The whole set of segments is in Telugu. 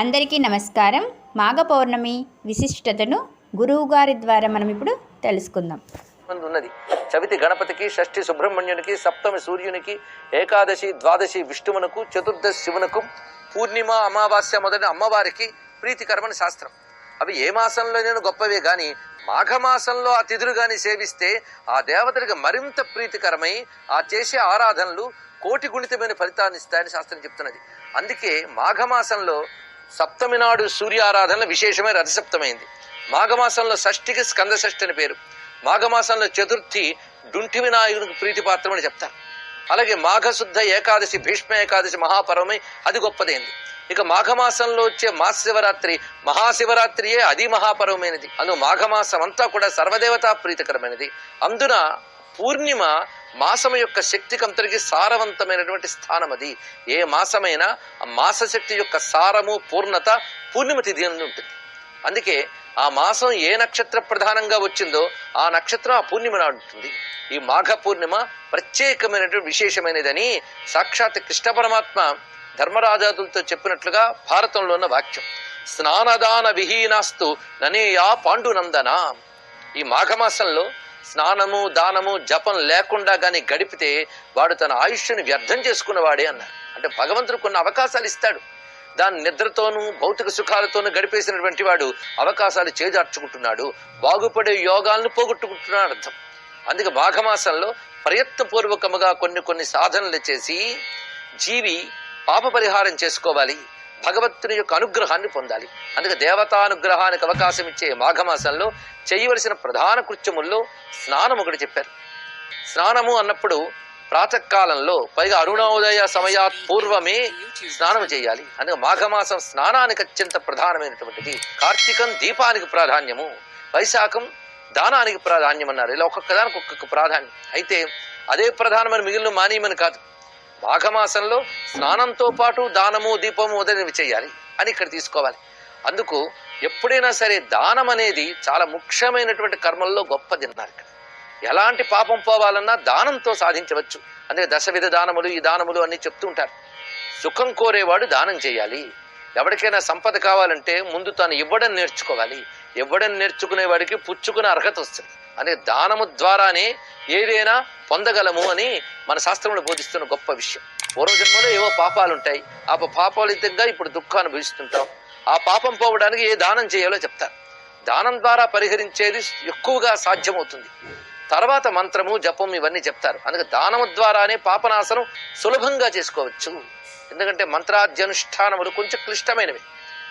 అందరికీ నమస్కారం. మాఘ పౌర్ణమి విశిష్టతను గురువుగారి ద్వారా మనం ఇప్పుడు తెలుసుకుందాం. ఉన్నది చవితి గణపతికి షష్ఠి సుబ్రహ్మణ్యునికి సప్తమి సూర్యునికి ఏకాదశి ద్వాదశి విష్ణువునకు చతుర్దశి శివునకు పూర్ణిమ అమావాస్య మొదటి అమ్మవారికి ప్రీతికరమని శాస్త్రం. అవి ఏ మాసంలోనైనా గొప్పవే గాని మాఘమాసంలో ఆ తిథులు గాని సేవిస్తే ఆ దేవతలకు మరింత ప్రీతికరమై ఆ చేసే ఆరాధనలు కోటి గుణితమైన ఫలితాన్ని ఇస్తాయని శాస్త్రం చెప్తున్నది. అందుకే మాఘమాసంలో సప్తమి నాడు సూర్యారాధన విశేషమైన రథసప్తమైంది. మాఘమాసంలో షష్ఠికి స్కంద షష్ఠి అని పేరు. మాఘమాసంలో చతుర్థి డుంటి వినాయకునికి ప్రీతిపాత్రం అని చెప్తారు. అలాగే మాఘశుద్ధ ఏకాదశి భీష్మ ఏకాదశి మహాపర్వమై అది గొప్పదైంది. ఇక మాఘమాసంలో వచ్చే మహాశివరాత్రి మహాశివరాత్రియే అది మహాపర్వమైనది. అను మాఘమాసం అంతా కూడా సర్వదేవతా ప్రీతికరమైనది. అందున పూర్ణిమ మాసం యొక్క శక్తికంతరికి సారవంతమైనటువంటి స్థానం అది ఏ మాసమైనా ఆ మాసశక్తి యొక్క సారము పూర్ణత పూర్ణిమ తిథి అని ఉంటుంది. అందుకే ఆ మాసం ఏ నక్షత్ర ప్రధానంగా వచ్చిందో ఆ నక్షత్రం ఆ పూర్ణిమ ఉంటుంది. ఈ మాఘ పూర్ణిమ ప్రత్యేకమైనటువంటి విశేషమైనదని సాక్షాత్ కృష్ణ పరమాత్మ ధర్మరాజాదులతో చెప్పినట్లుగా భారతంలో ఉన్న వాక్యం స్నానదాన విహీనాస్తు ననేయా పాండునందన. ఈ మాఘమాసంలో స్నానము దానము జపం లేకుండా గాని గడిపితే వాడు తన ఆయుష్ని వ్యర్థం చేసుకున్నవాడే అన్నారు. అంటే భగవంతుడు కొన్ని అవకాశాలు ఇస్తాడు. దాని నిద్రతోనూ భౌతిక సుఖాలతోనూ గడిపేసినటువంటి వాడు అవకాశాలు చేజార్చుకుంటున్నాడు బాగుపడే యోగాలను పోగొట్టుకుంటున్నాడు అర్థం. అందుకే మాఘమాసంలో ప్రయత్నపూర్వకముగా కొన్ని కొన్ని సాధనలు చేసి జీవి పాప పరిహారం చేసుకోవాలి. భగవంతుని యొక్క అనుగ్రహాన్ని పొందాలి. అందుకే దేవతానుగ్రహానికి అవకాశం ఇచ్చే మాఘమాసంలో చేయవలసిన ప్రధాన కృత్యముల్లో స్నానం ఒకటి చెప్పారు. స్నానము అన్నప్పుడు ప్రాతకాలంలో పైగా అరుణోదయ సమయాత్ పూర్వమే స్నానం చేయాలి. అందుకే మాఘమాసం స్నానానికి అత్యంత ప్రధానమైనటువంటిది. కార్తీకం దీపానికి ప్రాధాన్యము. వైశాఖం దానానికి ప్రాధాన్యం అన్నారు ఇలా ఒక్కొక్క దానికి ఒక్కొక్క ప్రాధాన్యం. అయితే అదే ప్రధానమైన మిగిలిన మానీయమని కాదు. మాఘమాసంలో స్నానంతో పాటు దానము దీపము మొదలైనవి చేయాలి అని ఇక్కడ తీసుకోవాలి. అందుకు ఎప్పుడైనా సరే దానం అనేది చాలా ముఖ్యమైనటువంటి కర్మల్లో గొప్పది అన్నారు ఇక్కడ ఎలాంటి పాపం పోవాలన్నా దానంతో సాధించవచ్చు. అందుకే దశవిధ దానములు ఈ దానములు అన్ని చెప్తూ ఉంటారు. సుఖం కోరేవాడు దానం చేయాలి. ఎవరికైనా సంపద కావాలంటే ముందు తాను ఇవ్వడం నేర్చుకోవాలి. ఇవ్వడం నేర్చుకునేవాడికి పుచ్చుకునే అర్హత వస్తుంది. అనే దానము ద్వారానే ఏదైనా పొందగలము అని మన శాస్త్రంలో బోధిస్తున్న గొప్ప విషయం. పూర్వజన్మలో ఏవో పాపాలు ఉంటాయి ఆ పాపాలితంగా ఇప్పుడు దుఃఖాన్ని అనుభవిస్తుంటాం ఆ పాపం పోవడానికి ఏ దానం చేయాలో చెప్తారు. దానం ద్వారా పరిహరించేది ఎక్కువగా సాధ్యమవుతుంది. తర్వాత మంత్రము జపం ఇవన్నీ చెప్తారు. అందుకే దానము ద్వారానే పాపనాశనం సులభంగా చేసుకోవచ్చు. ఎందుకంటే మంత్రాధ్యనుష్ఠానములు కొంచెం క్లిష్టమైనవి.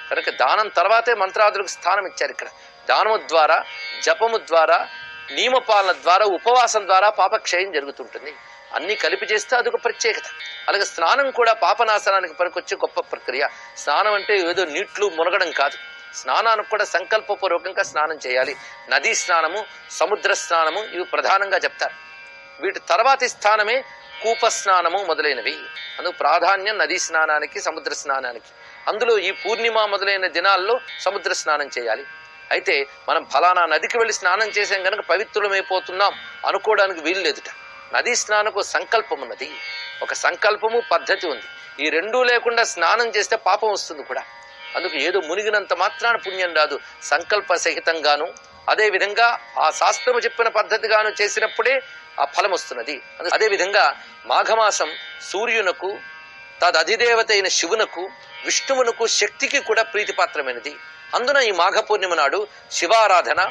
కనుక దానం తర్వాతే మంత్రాదులకు స్థానం ఇచ్చారు ఇక్కడ. దానము ద్వారా జపము ద్వారా నియమపాలన ద్వారా ఉపవాసం ద్వారా పాపక్షయం జరుగుతుంటుంది. అన్ని కలిపి చేస్తే అదొక ప్రత్యేకత. అలాగే స్నానం కూడా పాపనాశనానికి పనికొచ్చే గొప్ప ప్రక్రియ. స్నానం అంటే ఏదో నీట్లు మునగడం కాదు. స్నానానికి కూడా సంకల్పపూర్వకంగా స్నానం చేయాలి. నదీ స్నానము సముద్ర స్నానము ఇవి ప్రధానంగా చెప్తారు. వీటి తర్వాతి స్థానమే కూప స్నానము మొదలైనవి. అందుకు ప్రాధాన్యం నదీ స్నానానికి సముద్ర స్నానానికి. అందులో ఈ పూర్ణిమ మొదలైన దినాల్లో సముద్ర స్నానం చేయాలి. అయితే మనం ఫలానా నదికి వెళ్ళి స్నానం చేసాం కనుక పవిత్రులమైపోతున్నాం అనుకోవడానికి వీలు లేదుట. నదీ స్నానకు సంకల్పం ఉన్నది. ఒక సంకల్పము పద్ధతి ఉంది. ఈ రెండూ లేకుండా స్నానం చేస్తే పాపం వస్తుంది కూడా. అందుకు ఏదో మునిగినంత మాత్రాన పుణ్యం రాదు. సంకల్ప సహితంగాను అదేవిధంగా ఆ శాస్త్రము చెప్పిన పద్ధతిగాను చేసినప్పుడే ఆ ఫలం వస్తున్నది. అదేవిధంగా మాఘమాసం సూర్యునకు తదధిదేవత అయిన శివునకు విష్ణువునకు శక్తికి కూడా ప్రీతిపాత్రమైనది. అందున ఈ మాఘ పూర్ణిమ నాడు శివారాధన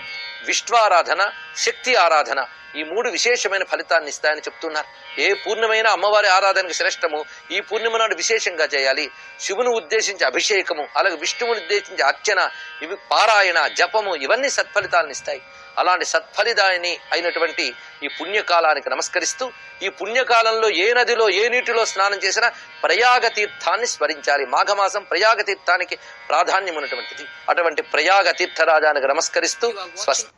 విష్ణువారాధన శక్తి ఆరాధన ఈ మూడు విశేషమైన ఫలితాన్ని ఇస్తాయని చెప్తున్నారు. ఏ పూర్ణమైన అమ్మవారి ఆరాధనకు శ్రేష్టము ఈ పూర్ణిమ నాడు విశేషంగా చేయాలి. శివుని ఉద్దేశించి అభిషేకము అలాగే విష్ణువుని ఉద్దేశించి అర్చన ఇవి పారాయణ జపము ఇవన్నీ సత్ఫలితాలను ఇస్తాయి. అలాంటి సత్ఫలిదాయని అయినటువంటి ఈ పుణ్యకాలానికి నమస్కరిస్తూ ఈ పుణ్యకాలంలో ఏ నదిలో ఏ నీటిలో స్నానం చేసినా ప్రయాగ తీర్థాన్ని స్మరించాలి. మాఘమాసం ప్రయాగ తీర్థానికి ప్రాధాన్యం ఉన్నటువంటిది అటువంటి ప్రయాగ తీర్థరాజానికి నమస్కరిస్తూ స్వస్తి